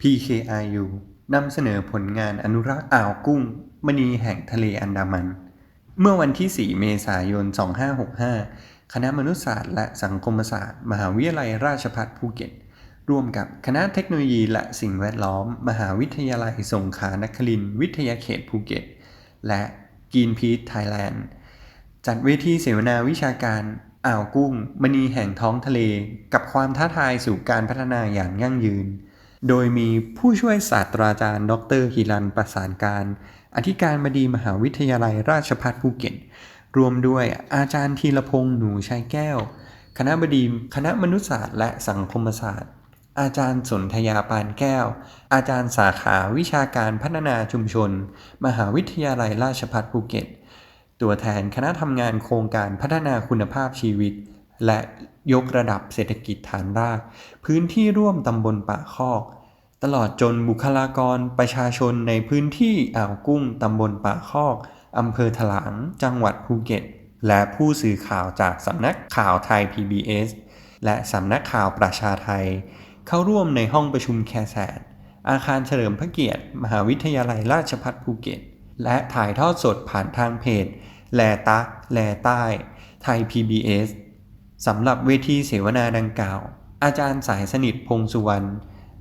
PKIU นำเสนอผลงานอนุรักษ์อ่าวกุ้ง มณีแห่งทะเลอันดามัน เมื่อวันที่ 4 เมษายน 2565 คณะมนุษยศาสตร์และสังคมศาสตร์ มหาวิทยาลัยราชภัฏภูเก็ต ร่วมกับคณะเทคโนโลยีและสิ่งแวดล้อม มหาวิทยาลัยสงขลานครินทร์วิทยาเขตภูเก็ต และกีนพีทไทยแลนด์ จัดเวทีเสวนาวิชาการอ่าวกุ้ง มณีแห่งท้องทะเล กับความท้าทายสู่การพัฒนาอย่างยั่งยืน โดยมีผู้ช่วยศาสตราจารย์ ดรฮิรันประสานการ อธิการบดีมหาวิทยาลัยราชภัฏภูเก็ต รวมด้วยอาจารย์ธีรพงษ์หนูชัยแก้ว คณะบดีคณะมนุษยศาสตร์และสังคมศาสตร์ อาจารย์สนธยาปานแก้ว อาจารย์สาขาวิชาการพัฒนาชุมชน มหาวิทยาลัยราชภัฏภูเก็ต ตัวแทนคณะทำงานโครงการพัฒนาคุณภาพชีวิต และยกระดับเศรษฐกิจฐานราก พื้นที่ร่วมตำบลป่าคอก ตลอดจนบุคลากรประชาชนในพื้นที่อ่าวกุ้งตำบลป่าคอกอำเภอถลางจังหวัดภูเก็ต และผู้สื่อข่าวจากสำนักข่าวไทย PBS และสำนักข่าวประชาไทย เข้าร่วมในห้องประชุมแคแสดอาคารเฉลิมพระเกียรติ มหาวิทยาลัยราชภัฏภูเก็ต และถ่ายทอดสดผ่านทางเพจ แลตะแลใต้ ไทย PBS สำหรับเวทีเสวนาดังกล่าว อาจารย์สายสนิทพงสุวรรณ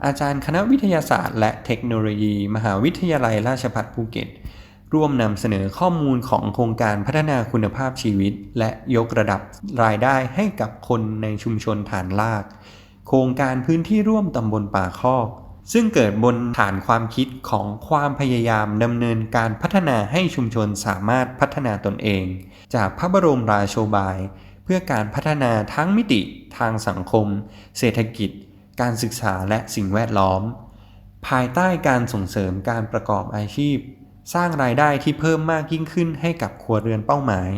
อาจารย์คณะวิทยาศาสตร์ และเทคโนโลยี มหาวิทยาลัยราชภัฏภูเก็ต ร่วมนำเสนอข้อมูลของโครงการพัฒนาคุณภาพชีวิต และยกระดับรายได้ให้กับคนในชุมชนฐานราก โครงการพื้นที่ร่วมตำบลป่าคอกซึ่งเกิดบนฐานความคิดของความพยายามดำเนินการพัฒนาให้ชุมชนสามารถพัฒนาตนเอง จากพระบรมราโชบาย เพื่อการพัฒนาทั้งมิติทางสังคม เศรษฐกิจ การศึกษาและสิ่งแวดล้อม ภายใต้การส่งเสริมการประกอบอาชีพ สร้างรายได้ที่เพิ่มมากยิ่งขึ้นให้กับครัวเรือนเป้าหมาย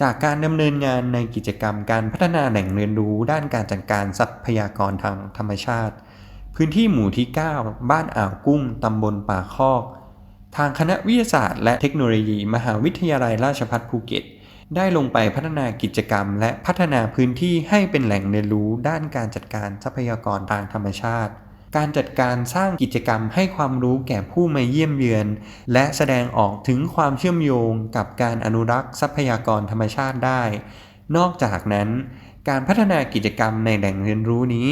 จากการดำเนินงานในกิจกรรมการพัฒนาแหล่งเรียนรู้ด้านการจัดการทรัพยากรทางธรรมชาติ พื้นที่หมู่ที่ 9 บ้านอ่าวกุ้งตำบลป่าคอกทางคณะวิทยาศาสตร์และเทคโนโลยี มหาวิทยาลัยราชภัฏภูเก็ต ได้ลงไปพัฒนากิจกรรม และพัฒนาพื้นที่ให้เป็นแหล่งเรียนรู้ด้านการจัดการทรัพยากรทางธรรมชาติ การจัดการสร้างกิจกรรมให้ความรู้แก่ผู้มาเยี่ยมเยือน และแสดงออกถึงความเชื่อมโยงกับการอนุรักษ์ทรัพยากรธรรมชาติได้ นอกจากนั้น การพัฒนากิจกรรมในแหล่งเรียนรู้นี้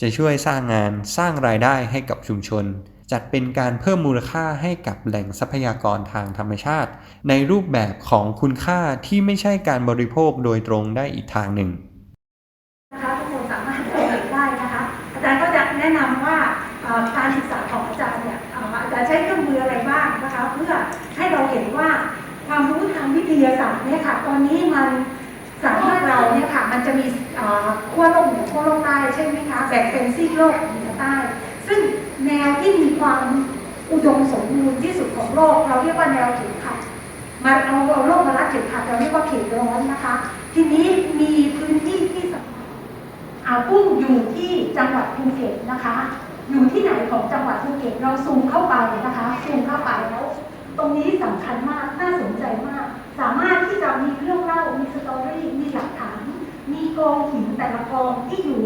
จะช่วยสร้างงานสร้างรายได้ให้กับชุมชน จัดเป็นการเพิ่มมูลค่าให้กับแหล่งทรัพยากรทางธรรมชาติ ในรูปแบบของคุณค่าที่ไม่ใช่การบริโภคโดยตรงได้อีกทางหนึ่งนะคะทุกคนสามารถเข้าถึงได้นะคะอาจารย์ก็จะแนะนำว่าการศึกษาของอาจารย์เนี่ยอาจารย์ใช้เครื่องมืออะไรบ้างนะคะเพื่อให้เราเห็นว่าความรู้ทางวิทยาศาสตร์เนี่ยค่ะตอนนี้มันสามารถเราเนี่ยค่ะมันจะมีขั้วโลกเหนือขั้วโลกใต้ใช่ไหมคะแบ่งเป็นซีกโลกเหนือใต้ ซึ่งแนวที่มีความอุดมสมบูรณ์ที่สุดของโลก เราเรียกว่าแนวเข็มขัดมาเอาเอาโลกมาลัดเข็มขัดเราเรียกว่าเขตร้อนนะคะ ทีนี้มีพื้นที่ที่สำคัญอ่ากุ้งอยู่ที่จังหวัดภูเก็ตนะคะ อยู่ที่ไหนของจังหวัดภูเก็ตเราซูมเข้าไปนะคะซูมเข้าไปแล้วตรงนี้สำคัญมากน่าสนใจมาก สามารถที่จะมีเรื่องเล่ามีสตอรี่มีหลักฐาน มีกองหินแต่ละกองที่อยู่